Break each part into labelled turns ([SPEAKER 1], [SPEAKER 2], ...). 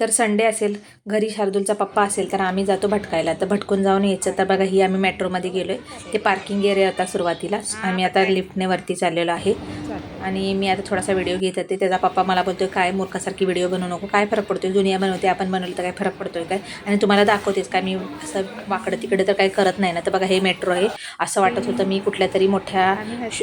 [SPEAKER 1] तर संडे असेल घरी शार्दूलचा पप्पा असेल तर आम्ही जातो भटकायला. तर भटकून जाऊन यायचं. तर बघा ही आम्ही मेट्रोमध्ये गेलो आहे ते पार्किंग एरिया होता सुरुवातीला. आम्ही आता लिफ्टने वरती चाललेलो आहे. आणि मी आता थोडासा व्हिडिओ घेत होते. त्याचा पप्पा मला बोलतोय काय मूर्खासारखी व्हिडिओ बनवू नको? काय फरक पडतोय? दुनिया बनवते आपण बनवलं तर काय फरक पडतोय काय? आणि तुम्हाला दाखवतेच काय मी असं वाकडं तिकडे तर काही करत नाही ना. तर बघा हे मेट्रो आहे. असं वाटत होतं मी कुठल्या तरी मोठ्या श-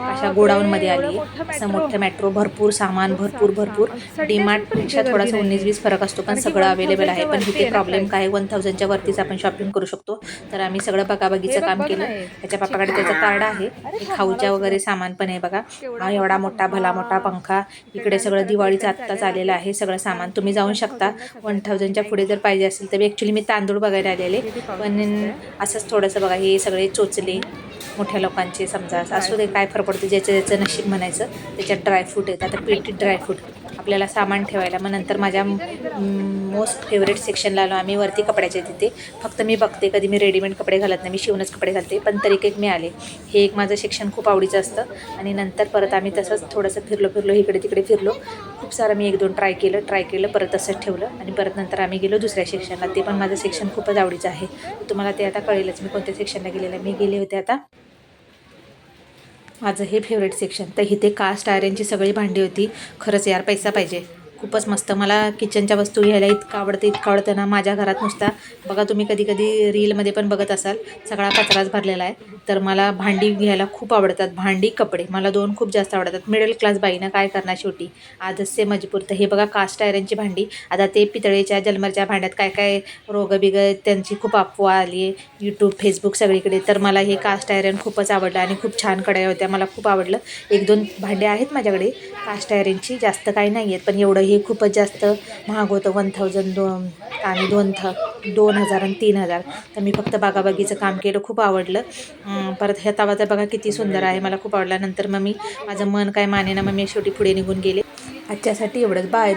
[SPEAKER 1] अशा गोडाऊनमध्ये आली. असं मोठं मेट्रो भरपूर सामान भरपूर भरपूर. डीमार्टपेक्षा थोडासा उन्नीस वीस फरक असतो पण सगळं अवेलेबल आहे. पण इथे प्रॉब्लेम काय? वन थाउजंडच्या वरतीच आपण शॉपिंग करू शकतो. तर आम्ही सगळं बघाबघीचं काम केलं. त्याच्या पप्पाकडे त्याचं कार्ड आहे. खाऊच्या वगैरे सामान पण आहे बघा. हा एवढा मोठा भला मोठा पंखा. इकडे सगळं दिवाळीचं आत्ताच आलेलं आहे. सगळं सामान. तुम्ही जाऊन शकता. वन थाउजंडच्या पुढे जर पाहिजे असेल तर ॲक्च्युली मी तांदूळ बघायला आलेले. पण असंच थोडंसं बघा हे सगळे चोचले. मोठ्या लोकांचे समजा असू दे काय फरक पडतो ज्याचं ज्याचं नशीब म्हणायचं त्याच्यात ड्रायफ्रूट आहेत आता पेटी ड्रायफ्रूट आपल्याला सामान ठेवायला. मग नंतर माझ्या मोस्ट फेवरेट सेक्शनला आलो आम्ही वरती कपड्याच्या तिथे. फक्त मी बघते कधी मी रेडीमेड कपडे घालत नाही मी शिवणच कपडे घालते पण तरी काही मी आले हे एक माझं सेक्शन खूप आवडीचं असतं. आणि नंतर परत आम्ही तसंच थोडंसं फिरलो फिरलो इकडे तिकडे फिरलो. खूप सारं मी एक दोन ट्राय केलं ट्राय केलं परत तसंच ठेवलं. आणि परत नंतर आम्ही गेलो दुसऱ्या सेक्शनला ते पण माझं सेक्शन खूपच आवडीचं आहे. तुम्हाला ते आता कळेलच मी कोणत्या सेक्शनला गेलेलं मी गेले होते आता माझं हे फेवरेट सेक्शन तर इथे कास्ट आयरनची सगळी भांडी होती. खरंच यार पैसा पाहिजे. खूपच मस्त. मला किचनच्या वस्तू घ्यायला इतकं आवडतं इतकं आवडतं ना माझ्या घरात नुसता. बघा तुम्ही कधी कधी रीलमध्ये पण बघत असाल सगळा कचराच भरलेला आहे. तर मला भांडी घ्यायला खूप आवडतात. भांडी कपडे मला दोन खूप जास्त आवडतात. मिडल क्लास बाईनं काय करणार शेवटी? आजच मजबूर. तर हे बघा कास्ट आयरनची भांडी. आता ते पितळेच्या जलमरच्या भांड्यात काय काय रोगबिग बिगं त्यांची खूप अफवा आली आहे. यूट्यूब फेसबुक सगळीकडे. तर मला हे कास्ट आयरन खूपच आवडलं आणि खूप छान कडाया होत्या. मला खूप आवडलं. एक दोन भांडे आहेत माझ्याकडे. कास्ट आयरनची जास्त काही नाही आहेत पण एवढं हे खूपच जास्त महाग होतं. वन थाउजंड दोन आणि दोन थ दोन हजार आणि तीन हजार. तर मी फक्त बागाबागीचं काम केलं. खूप आवडलं. परत ह्या तवा तर बघा किती सुंदर आहे. मला खूप आवडला. नंतर मग मी माझं मन काय माने ना मग मी शेवटी पुढे निघून गेले. आजच्यासाठी एवढंच. बाय